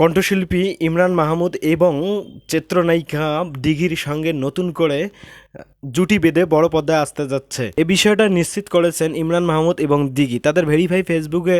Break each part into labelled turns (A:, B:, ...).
A: কণ্ঠশিল্পী ইমরান মাহমুদ এবং চিত্রনায়িকা দিঘির সঙ্গে নতুন করে জুটি বেঁধে বড় পর্দায় আসতে যাচ্ছে। এ বিষয়টা নিশ্চিত করেছেন ইমরান মাহমুদ এবং দিঘি। তাদের ভেরিফাই ফেসবুকে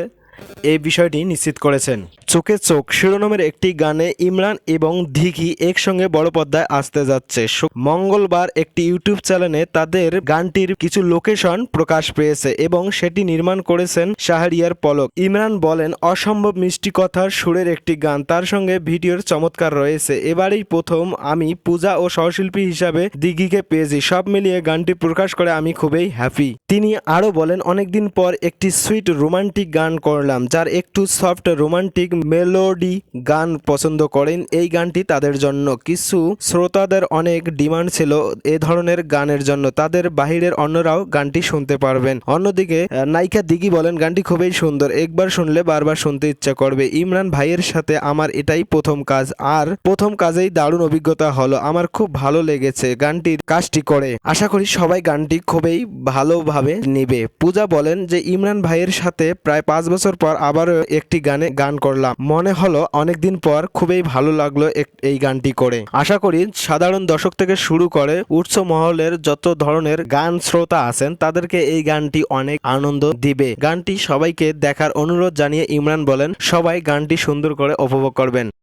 A: এই বিষয়টি নিশ্চিত করেছেন। চোখে চোখ শিরোনামের একটি গানে ইমরান এবং দিঘি একসঙ্গে বড় পর্দায় আসতে যাচ্ছে। মঙ্গলবার একটি ইউটিউব চ্যানেলে তাদের গানটির কিছু লোকেশন প্রকাশ পেয়েছে এবং সেটি নির্মাণ করেছেন শাহরিয়ার পলক। ইমরান বলেন, অসম্ভব মিষ্টি কথার সুরের একটি গান, তার সঙ্গে ভিডিওর চমৎকার রয়েছে। এবারেই প্রথম আমি পূজা ও সহশিল্পী হিসাবে দিঘিকে পেয়েছি। সব মিলিয়ে গানটি প্রকাশ করে আমি খুবই হ্যাপি তিনি আরও বলেন, অনেকদিন পর একটি সুইট রোমান্টিক গান করলাম। যার একটু সফট রোমান্টিক মেলোডি গান পছন্দ করেন। এই গানটি তাদের জন্য কিছু শ্রোতাদের অনেক ডিমান্ড ছিল এ ধরনের গানের জন্য। তাদের বাহিরের অন্যরাও গানটি শুনতে পারবেন। অন্যদিকে নায়িকা দিঘি বলেন, গানটি খুবই সুন্দর। একবার শুনলে বারবার শুনতে ইচ্ছা করবে। ইমরান ভাইয়ের সাথে আমার এটাই প্রথম কাজ। আর প্রথম কাজেই দারুণ অভিজ্ঞতা হলো। আমার খুব ভালো লেগেছে গানটির কাজটি করে। আশা করি সবাই গানটি খুবই ভালোভাবে নেবে। পূজা বলেন যে, ইমরান ভাইয়ের সাথে প্রায় পাঁচ বছর পর আবারও একটি গানে গান করলাম। মনে হলো অনেকদিন পর খুবই ভালো লাগল এই গানটি করে। আশা করি সাধারণ দর্শক থেকে শুরু করে উৎস মহলের যত ধরনের গান শ্রোতা আছেন, তাদেরকে এই গানটি অনেক আনন্দ দিবে। গানটি সবাইকে দেখার অনুরোধ জানিয়ে ইমরান বলেন, সবাই গানটি সুন্দর করে উপভোগ করবেন।